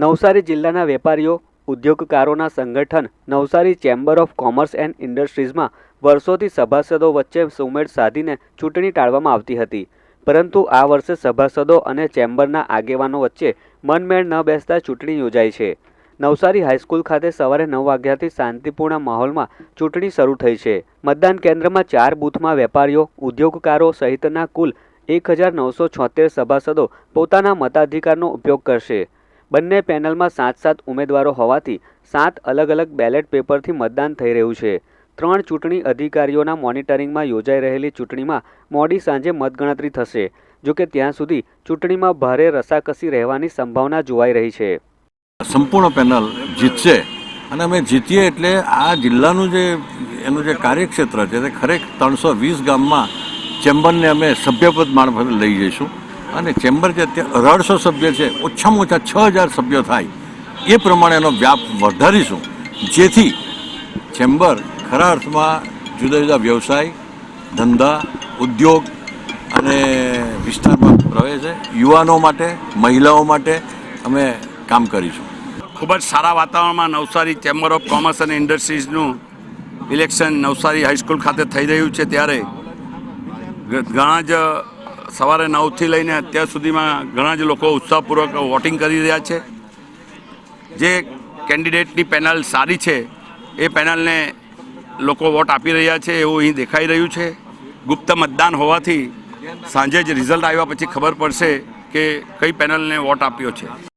નવસારી જિલ્લાના વેપારીઓ, ઉદ્યોગકારોના સંગઠન, Navsari chamber of commerce and ઇન્ડસ્ટ્રીઝમાં વર્ષોથી સભાસદો વચ્ચે સુમેળ સાધીને ચૂંટણી ટાળવામાં આવતી હતી. પરંતુ આ વર્ષે સભાસદો અને ચેમ્બરના આગેવાનો વચ્ચે મનમેળ ન બેસતા ચૂંટણી યોજાઈ છે. નવસારી હાઈસ્કૂલ ખાતે સવારે નવ વાગ્યાથી શાંતિપૂર્ણ માહોલમાં ચૂંટણી શરૂ થઈ છે. મતદાન કેન્દ્રમાં ચાર બૂથમાં વેપારીઓ, ઉદ્યોગકારો સહિતના કુલ એક હજાર નવસો છોતેર સભાસદો પોતાના મતાધિકારનો ઉપયોગ કરશે. બંને પેનલમાં સાત સાત ઉમેદવારો હોવાથી સાત અલગ અલગ બેલેટ પેપરથી મતદાન થઈ રહ્યું છે. ત્રણ ચૂંટણી અધિકારીઓના મોનિટરિંગમાં યોજાઈ રહેલી ચૂંટણીમાં મોડી સાંજે મતગણતરી થશે જોકે ત્યાં સુધી ચૂંટણીમાં ભારે રસાકસી રહેવાની સંભાવના જોવાઈ રહી છે. સંપૂર્ણ પેનલ જીતશે અને અમે જીતીએ એટલે આ જિલ્લાનું જે, એનું જે કાર્યક્ષેત્ર છે, તે ખરેખર ત્રણસો વીસ ગામમાં ચેમ્બરને અમે સભ્યપદ મારફતે લઈ જઈશું. અને ચેમ્બર જે અત્યારે અઢારસો સભ્ય છે, ઓછામાં ઓછા છ હજાર સભ્યો થાય, એ પ્રમાણે એનો વ્યાપ વધારીશું. જેથી ચેમ્બર ખરા અર્થમાં જુદા જુદા વ્યવસાય, ધંધા, ઉદ્યોગ અને વિસ્તારમાં છે, યુવાનો માટે, મહિલાઓ માટે અમે કામ કરીશું. ખૂબ જ સારા વાતાવરણમાં નવસારી ચેમ્બર ઓફ કોમર્સ અને ઇન્ડસ્ટ્રીઝનું ઇલેક્શન નવસારી હાઈસ્કૂલ ખાતે થઈ રહ્યું છે ત્યારે ઘણા જ સવારે નવથી લઈને અત્યાર સુધીમાં ઘણા જ લોકો ઉત્સાહપૂર્વક વોટિંગ કરી રહ્યા છે. જે કેન્ડિડેટની પેનલ સારી છે, એ પેનલને લોકો વોટ આપી રહ્યા છે એવું અહીં દેખાઈ રહ્યું છે. ગુપ્ત મતદાન હોવાથી સાંજે જ રિઝલ્ટ આવ્યા પછી ખબર પડશે કે કઈ પેનલને વોટ આપ્યો છે.